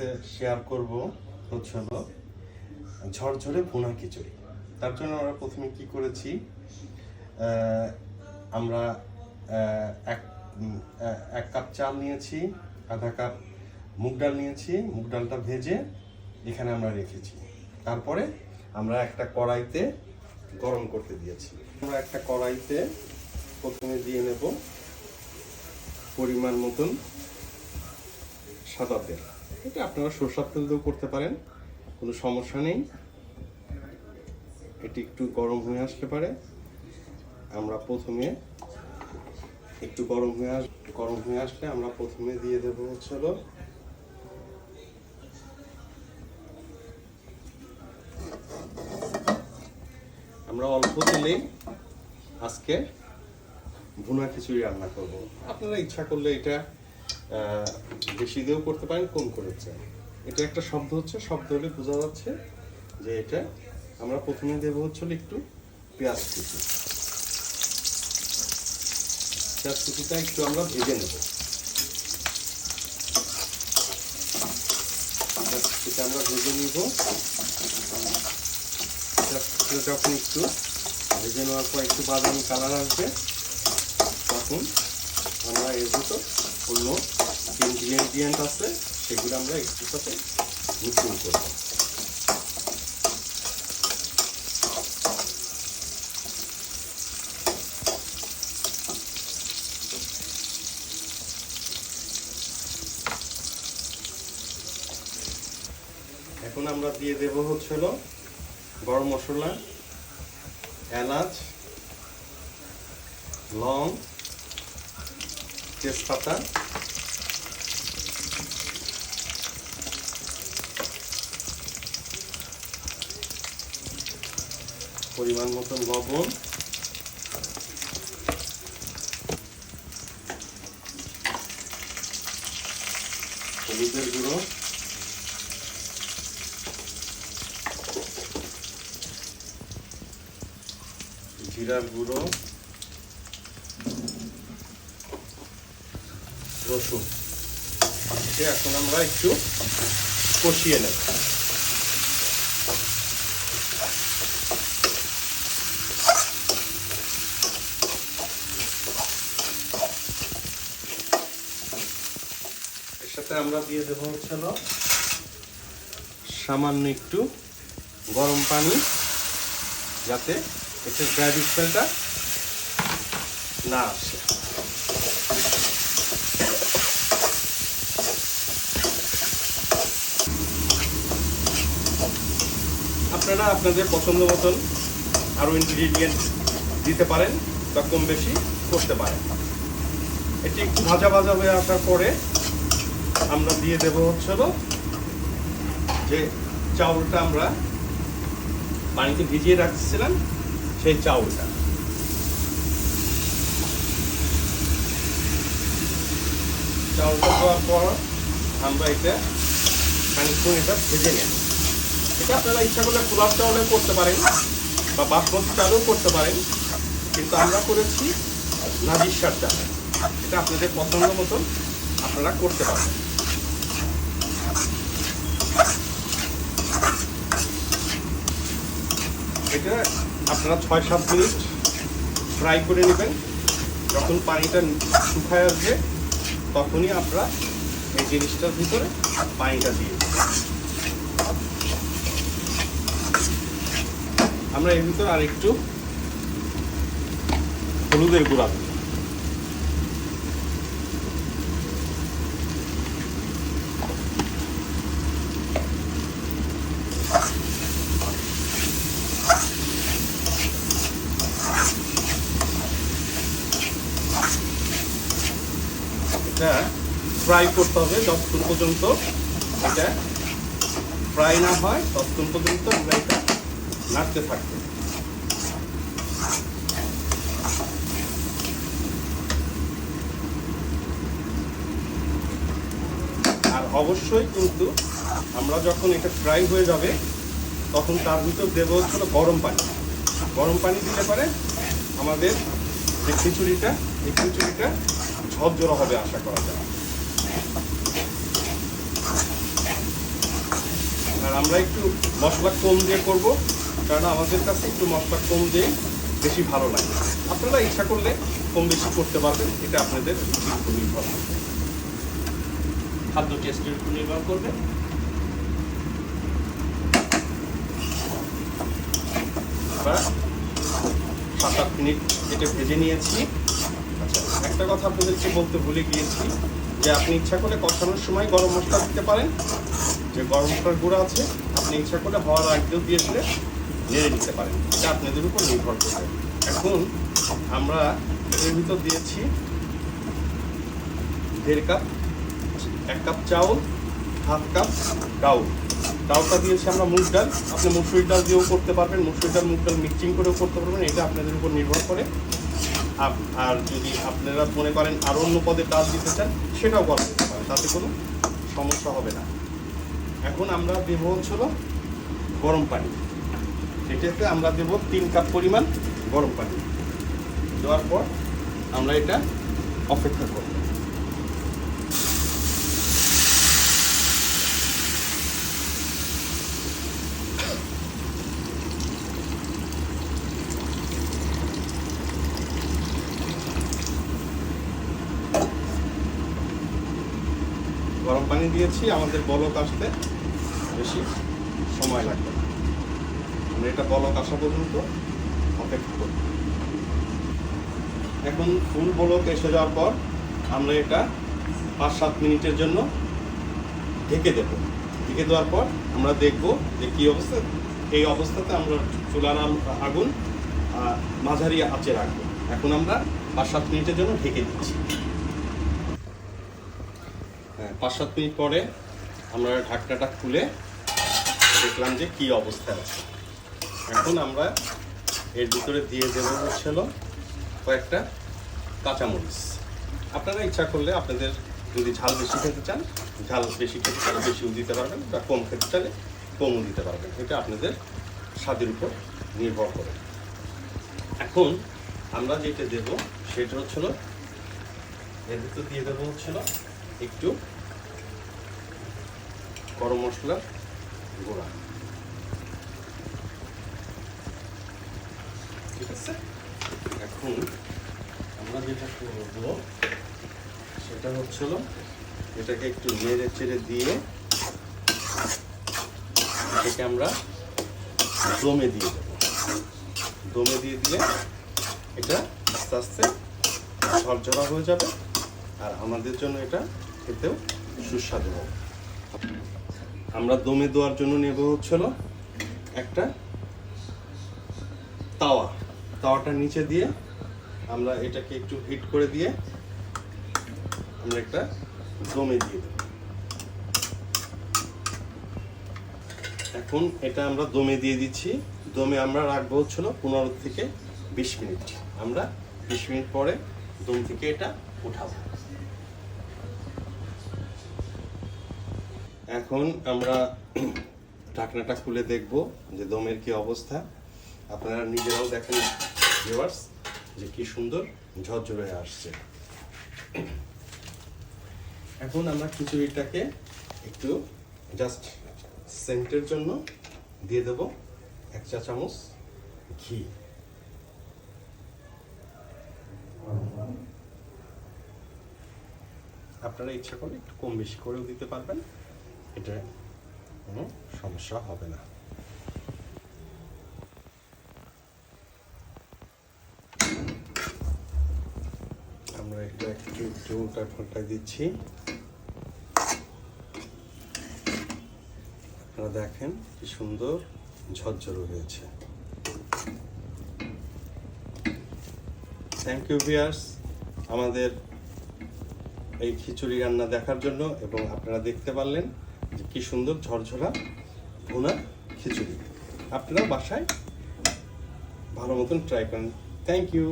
সাথে শেয়ার করব হচ্ছে হলো ঝরঝরে ভুনা খিচুড়ি। তার জন্য আমরা প্রথমে কি করেছি? আমরা এক এক কাপ চাল নিয়েছি, আধা কাপ মুগ ডাল নিয়েছি, মুগ ডালটা ভেজে এখানে আমরা রেখেছি। তারপরে আমরা একটা কড়াইতে গরম করতে দিয়েছি। আমরা একটা কড়াইতে প্রথমে দিয়ে নেব পরিমাণ মতন সাদা তেল। এটা আপনারা সরষার তেল দিয়েও করতে পারেন, কোনো সমস্যা নেই। এটি একটু গরম হয়ে আসতে পারে। আমরা প্রথমে একটু গরম হয়ে আস গরম হয়ে আসলে আমরা প্রথমে দিয়ে দেবো হচ্ছে হলো আমরা অল্প তেলেই আজকে ভুনা খিচুড়ি রান্না করব। আপনারা ইচ্ছা করলে এটা বেশি দিয়েও করতে পারেন, কম করে করেছে এটা একটা শব্দ হচ্ছে, শব্দ হলে বোঝা যাচ্ছে যে এটা আমরা প্রথমে দেবো হচ্ছে একটু পেঁয়াজ কুচি। পেঁয়াজ কুচিটা একটু আমরা ভেজে নেব। পেঁয়াজ আমরা ভেজে নিব। যখন একটু ভেজে নেওয়ার পর একটু বাদামি কালার আসবে, তখন আমরা এর ভিতর অন্য যে ইনগ্রিডিয়েন্ট আছে, সেগুলো আমরা একটু সাথে মিশ্রণ করব এখন আমরা দিয়ে দেব হচ্ছে গরম মশলা, এলাচ, লং, তেজপাতা। পরিমাণ মতন লবণ। হলুদের গুঁড়ো। জিরার গুঁড়ো। রসুন। এখন আমরা একটু কষিয়ে নেব। সাথে আমরা দিয়ে দেবো হচ্ছে সামান্য একটু গরম পানি, যাতে এতে ড্রাই স্মেলটা না আসে। আপনারা আপনাদের পছন্দ মতন আরও ইনগ্রিডিয়েন্ট দিতে পারেন বা কম বেশি করতে পারেন। এটি একটু ভাজা ভাজা হয়ে আসার পরে আমরা দিয়ে দেব হচ্ছে যে চাউলটা আমরা পানিতে ভিজিয়ে রাখছিলাম, সেই চাউলটা। চাউলটা দেওয়ার পর আমরা এটা খানিকক্ষণ এটা ভেজে নেব। এটা আপনারা ইচ্ছা করলে পোলাপ চাউলে করতে পারেন বা বাসমতি চালেও করতে পারেন, কিন্তু আমরা করেছি নাজিসার চাল এটা আপনাদের পছন্দ মতন আপনারা করতে পারেন এটা আপনারা ছয় সাত মিনিট ফ্রাই করে নেবেন যখন পানিটা শুকায় আসবে, তখনই আপনারা এই জিনিসটার ভিতরে পানিটা দিয়ে। আমরা এর ভিতরে আরেকটু হলুদের গুঁড়া এটা ফ্রাই করতে হবে যতক্ষণ পর্যন্ত। এটা ফ্রাই না হয় ততক্ষণ পর্যন্ত আমরা এটা নাড়তে থাকবে। আর অবশ্যই কিন্তু আমরা যখন এটা ফ্রাই হয়ে যাবে, তখন তার ভিতর দেবো হচ্ছিল গরম পানি। গরম পানি দিলে পরে আমাদের যে খিচুড়িটা, এই খিচুড়িটা ঝরঝরা হবে আশা করা যায়। আর আমরা একটু মশলা কম দিয়ে করব, কারণ আমাদের কাছে একটু মশলা কম দিয়ে বেশি ভালো লাগে। আপনারা ইচ্ছা করলে কম বেশি করতে পারবেন, এটা আপনাদের নির্ভর। খাদ্য টেস্টের উপর নির্ভর করবে। আমরা সাত আট মিনিট এটা ভেজে নিয়েছি। আচ্ছা একটা কথা আপনাদেরকে বলতে ভুলে গিয়েছি যে আপনি ইচ্ছা করলে কষানোর সময় গরম মশলা দিতে পারেন। যে গরম মশলার গুঁড়ো আছে, আপনি ইচ্ছা করলে হওয়ার আগেও দিয়ে দিলে নেড়ে নিতে পারেন। এটা আপনাদের উপর নির্ভর করবে। এখন আমরা এর ভিতর দিয়েছি দেড় কাপ, এক কাপ চাউল, হাফ কাপ ডাউল। ডাউলটা দিয়েছি আমরা মুগ ডাল। আপনি মুসুরি ডাল দিয়েও করতে পারবেন। মুসুরি ডাল, মুগ ডাল মিক্সিং করেও করতে পারবেন। এটা আপনাদের উপর নির্ভর করে। আর যদি আপনারা মনে করেন আরও অন্য পদে ডাল দিতে চান, সেটাও করা যেতে পারে তাতে কোনো সমস্যা হবে না। এখন আমরা দেবো হচ্ছিল গরম পানি। এটাতে আমরা দেব তিন কাপ পরিমাণ গরম পানি। দেওয়ার পর আমরা এটা অপেক্ষা করব গরম পানি দিয়েছি, আমাদের বলক আসতে বেশি সময় লাগবে না। আমরা এটা বলক আসা পর্যন্ত অপেক্ষা করব। এখন ফুল বলক এসে যাওয়ার পর আমরা এটা পাঁচ সাত মিনিটের জন্য ঢেকে দেব। ঢেকে দেওয়ার পর আমরা দেখব যে কী অবস্থা, এই অবস্থাতে আমরা চুলার আগুন মাঝারি আঁচে রাখব। এখন আমরা পাঁচ সাত মিনিটের জন্য ঢেকে দিচ্ছি। পাঁচ সাত মিনিট পরে আমরা ঢাকনাটা খুলে দেখলাম যে কি অবস্থা আছে। এখন আমরা এর ভিতরে দিয়ে দেবো হচ্ছিল কয়েকটা কাঁচামরিচ। আপনারা ইচ্ছা করলে আপনাদের যদি ঝাল বেশি খেতে চান, ঝাল বেশি খেতে চাইলে বেশিও দিতে পারবেন বা কম খেতে চাইলে কমও দিতে পারবেন। এটা আপনাদের স্বাদের উপর নির্ভর করে। এখন আমরা যেটা দেব, সেটা হচ্ছিল, এর ভিতর দিয়ে দেবো হচ্ছিল একটু গরম মশলা, গুঁড়া। ঠিক আছে? এখন আমরা যেটা করব, সেটা হচ্ছিল এটাকে একটু নেড়ে চেড়ে দিয়ে এটাকে আমরা দমে দিয়ে দেবো। দমে দিয়ে দিলে এটা আস্তে আস্তে ঝরঝরা হয়ে যাবে, আর আমাদের জন্য এটা খেতেও সুস্বাদু হবে। আমরা দমে দেওয়ার জন্য নেব হচ্ছিল একটা তাওয়া। তাওয়াটার নিচে দিয়ে আমরা এটাকে একটু হিট করে দিয়ে আমরা একটা দমে দিয়ে দেব। এখন এটা আমরা দমে দিয়ে দিচ্ছি। দমে আমরা রাখব হচ্ছিল পনেরো থেকে বিশ মিনিট। আমরা বিশ মিনিট পরে দম থেকে এটা উঠাবো। এখন আমরা ঢাকনাটা খুলে দেখব যে দমের কি অবস্থা। আপনারা নিজেরাও দেখেন ভিউয়ার্স যে কি সুন্দর ঝরঝরে আসছে। এখন আমরা খিচুড়িটাকে একটু জাস্ট সেন্টের জন্য দিয়ে দেব এক চা চামচ ঘি। আপনারা ইচ্ছা করলে একটু কম বেশি করেও দিতে পারবেন। এটা কোনো সমস্যা হবে না। আমরা এটা একটু একটু উল্টা দিচ্ছি। আপনারা দেখেন কি সুন্দর ঝরঝর হয়েছে। থ্যাংক ইউ ভিয়ার্স আমাদের এই খিচুড়ি রান্না দেখার জন্য এবং আপনারা দেখতে পারলেন কি সুন্দর ঝরঝরা ভুনা খিচুড়ি। আপনারা বাসায় ভালো মতন ট্রাই করেন। Thank you